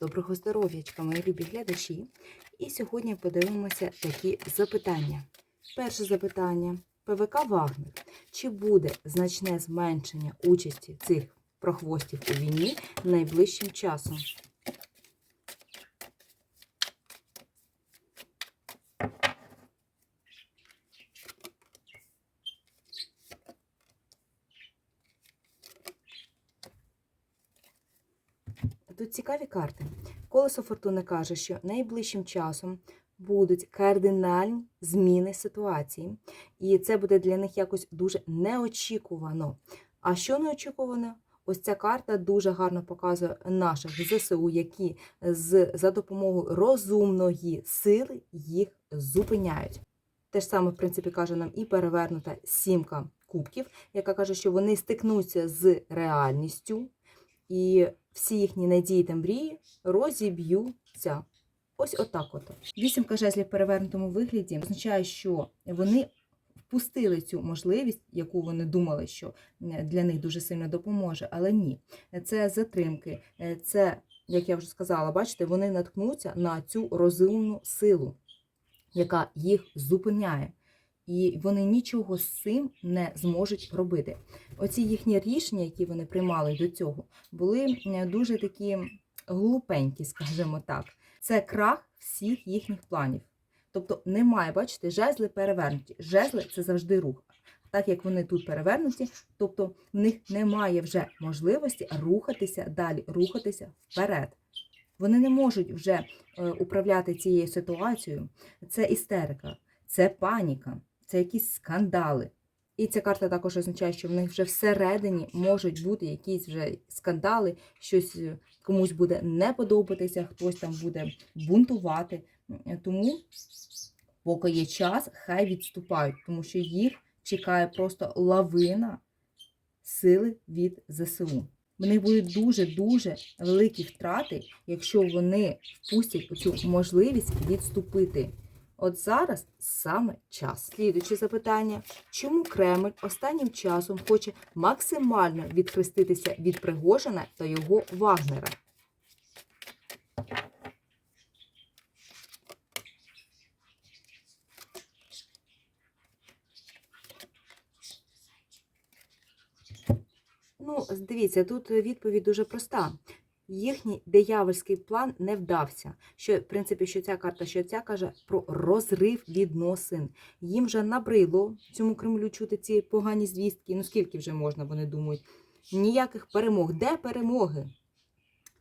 Доброго здоров'ячка, мої любі глядачі. І сьогодні подивимося такі запитання. Перше запитання. ПВК Вагнер. Чи буде значне зменшення участі цих прохвостів у війні найближчим часом? Тут цікаві карти. Колесо Фортуни каже, що найближчим часом будуть кардинальні зміни ситуації, і це буде для них якось дуже неочікувано. А що неочікувано? Ось ця карта дуже гарно показує наших ЗСУ, які з, за допомогою розумної сили їх зупиняють. Те ж саме, в принципі, каже нам і перевернута сімка кубків, яка каже, що вони стикнуться з реальністю, і всі їхні надії та мрії розіб'ються. Ось отак от. Вісімка жезлів в перевернутому вигляді означає, що вони впустили цю можливість, яку вони думали, що для них дуже сильно допоможе, але ні. Це затримки, е, це, як я вже сказала, бачите, вони наткнуться на цю розумну силу, яка їх зупиняє. І вони нічого з цим не зможуть робити. Оці їхні рішення, які вони приймали до цього, були дуже такі глупенькі, скажімо так. Це крах всіх їхніх планів. Тобто немає, бачите, жезли перевернуті. Жезли це завжди рух. Так як вони тут перевернуті, тобто в них немає вже можливості рухатися далі, рухатися вперед. Вони не можуть вже е, управляти цією ситуацією. Це істерика, це паніка, це якісь скандали. І ця карта також означає, що в них вже всередині можуть бути якісь вже скандали, щось е, комусь буде не подобатися, хтось там буде бунтувати. Тому, поки є час, хай відступають, тому що їх чекає просто лавина сили від ЗСУ. В них будуть дуже-дуже великі втрати, якщо вони впустять цю можливість відступити. От зараз саме час. Слідуюче запитання: чому Кремль останнім часом хоче максимально відхреститися від Пригожина та його Вагнера? Ну, дивіться, тут відповідь дуже проста. Їхній диявольський план не вдався. Що, в принципі, що ця карта, що ця каже про розрив відносин. Їм вже набрило цьому Кремлю чути ці погані звістки. Ну скільки вже можна, вони думають. Ніяких перемог. Де перемоги?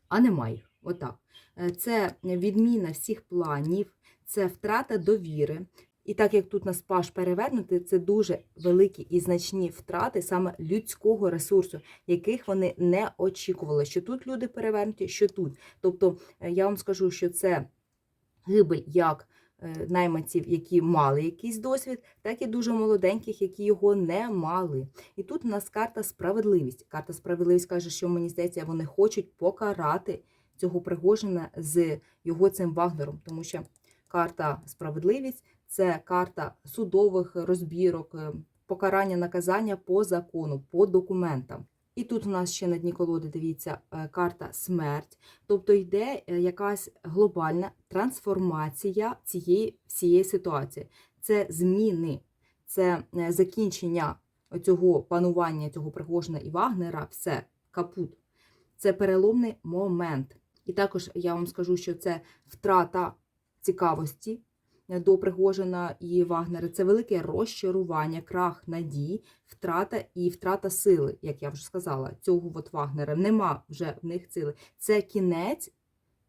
А немає. Отак. Е, Це відміна всіх планів, це втрата довіри. І так як тут нас паш перевернути, це дуже великі і значні втрати саме людського ресурсу, яких вони не очікували. Що тут люди перевернуті, що тут. Тобто е, я вам скажу, що це гибель як е, найманців, які мали якийсь досвід, так і дуже молоденьких, які його не мали. І тут у нас карта справедливість. Карта справедливість каже, що мені здається, вони хочуть покарати цього Пригожина з його цим Вагнером, тому що карта справедливість це карта судових розбірок, е, покарання наказання по закону, по документам. І тут у нас ще на дні колоди, дивіться, е, карта смерть. Тобто йде е, якась глобальна трансформація цієї всієї ситуації. Це зміни, це закінчення цього панування, цього Пригожина і Вагнера, все, капут. Це переломний момент. І також я вам скажу, що це втрата цікавості до Пригожина і Вагнера. Це велике розчарування, крах надій, втрата і втрата сили, як я вже сказала, цього от Вагнера. Нема вже в них сили. Це кінець,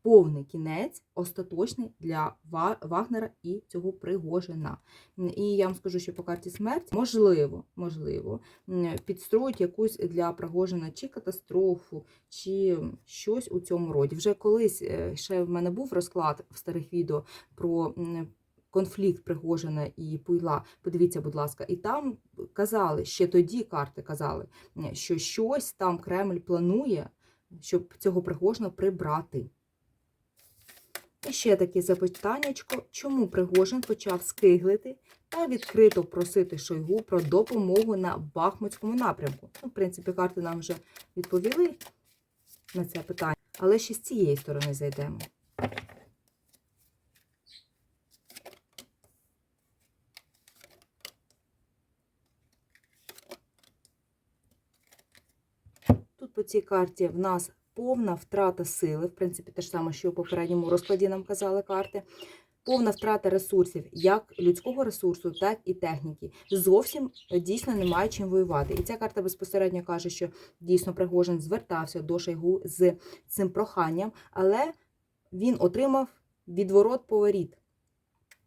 повний кінець, остаточний для Вагнера і цього Пригожина. І я вам скажу, що по карті смерть можливо, можливо, підстроїть якусь для Пригожина чи катастрофу, чи щось у цьому роді. Вже колись е, ще в мене був розклад в старих відео про конфлікт Пригожина і Пуйла. Подивіться, будь ласка, і там казали, ще тоді карти казали, що щось там Кремль планує, щоб цього Пригожина прибрати. І ще таке запитаннячко, чому Пригожин почав скиглити та відкрито просити Шойгу про допомогу на Бахмутському напрямку. Ну, в принципі, карти нам вже відповіли на це питання. Але ще з цієї сторони зайдемо. По цій карті в нас повна втрата сили, в принципі, те ж саме, що у попередньому розкладі нам казали карти. Повна втрата ресурсів, як людського ресурсу, так і техніки. Зовсім е, дійсно немає чим воювати. І ця карта безпосередньо каже, що дійсно Пригожин звертався до Шойгу з цим проханням, але він отримав відворот поворіт.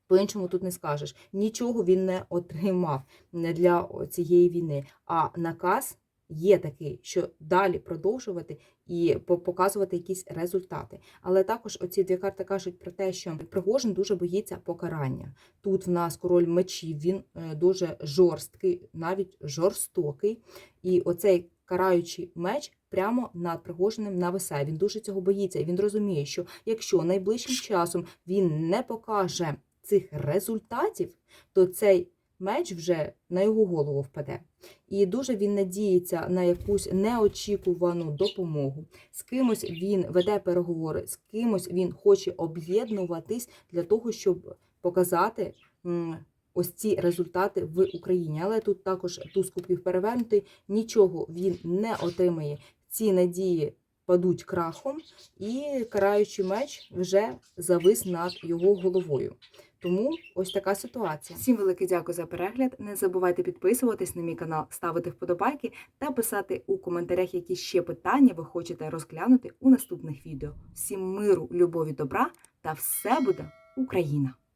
По-іншому тут не скажеш. Нічого він не отримав для цієї війни. А наказ є такий, що далі продовжувати і показувати якісь результати. Але також оці дві карти кажуть про те, що Пригожин дуже боїться покарання. Тут в нас король мечів, він е, дуже жорсткий, навіть жорстокий. І оцей караючий меч прямо над Пригожиним нависає. Він дуже цього боїться. Він розуміє, що якщо найближчим часом він не покаже цих результатів, то цей меч вже на його голову впаде. І дуже він надіється на якусь неочікувану допомогу. З кимось він веде переговори, з кимось він хоче об'єднуватись для того, щоб показати ось ці результати в Україні. Але тут також туз кубків перевернутий, нічого він не отримає. Ці надії падуть крахом, і караючий меч вже завис над його головою. Тому ось така ситуація. Всім велике дякую за перегляд. Не забувайте підписуватись на мій канал, ставити вподобайки та писати у коментарях, які ще питання ви хочете розглянути у наступних відео. Всім миру, любові, добра та все буде Україна!